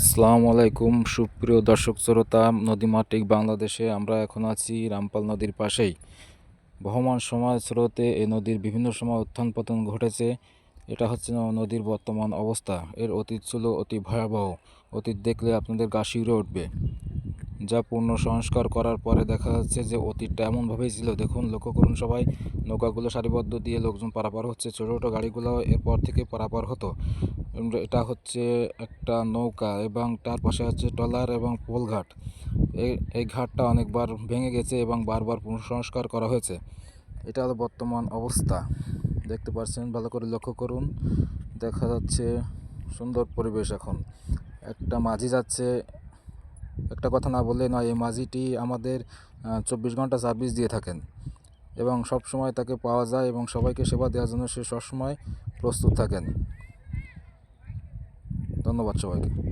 আসসালামু আলাইকুম, সুপ্রিয় দর্শক শ্রোতা, নদীমাতৃক বাংলাদেশে আমরা এখন আছি রামপাল নদীর পাশেই। বহমান সময় স্রোতে এই নদীর বিভিন্ন সময় উত্থান পতন ঘটেছে। এটা হচ্ছে নদীর বর্তমান অবস্থা। এর অতীত ছিল অতি ভয়াবহ। অতীত দেখলে আপনাদের গা শিউরে উঠবে। যা পূর্ণ সংস্কার করার পরে দেখা যাচ্ছে যে অতীতটা এমনভাবেই ছিল। দেখুন, লক্ষ্য করুন সবাই, নৌকাগুলো সারিবদ্ধ দিয়ে লোকজন পারাপার হচ্ছে। ছোটো ছোটো গাড়িগুলো এরপর থেকে পারাপার হতো। এটা হচ্ছে একটা নৌকা এবং তার পাশে হচ্ছে ট্রলার এবং পোলঘাট এই এই ঘাটটা অনেকবার ভেঙে গেছে এবং বারবার পুনঃসংস্কার করা হয়েছে। এটা হলো বর্তমান অবস্থা। দেখতে পাচ্ছেন, ভালো করে লক্ষ্য করুন। দেখা যাচ্ছে সুন্দর পরিবেশ এখন। একটা মাঝি যাচ্ছে একটা কথা না বললে নয়, এই মাঝিটি আমাদের চব্বিশ ঘণ্টা সার্ভিস দিয়ে থাকেন এবং সব সময় তাকে পাওয়া যায় এবং সবাইকে সেবা দেওয়ার জন্য সে সবসময় প্রস্তুত থাকেন। ধন্যবাদ সবাইকে।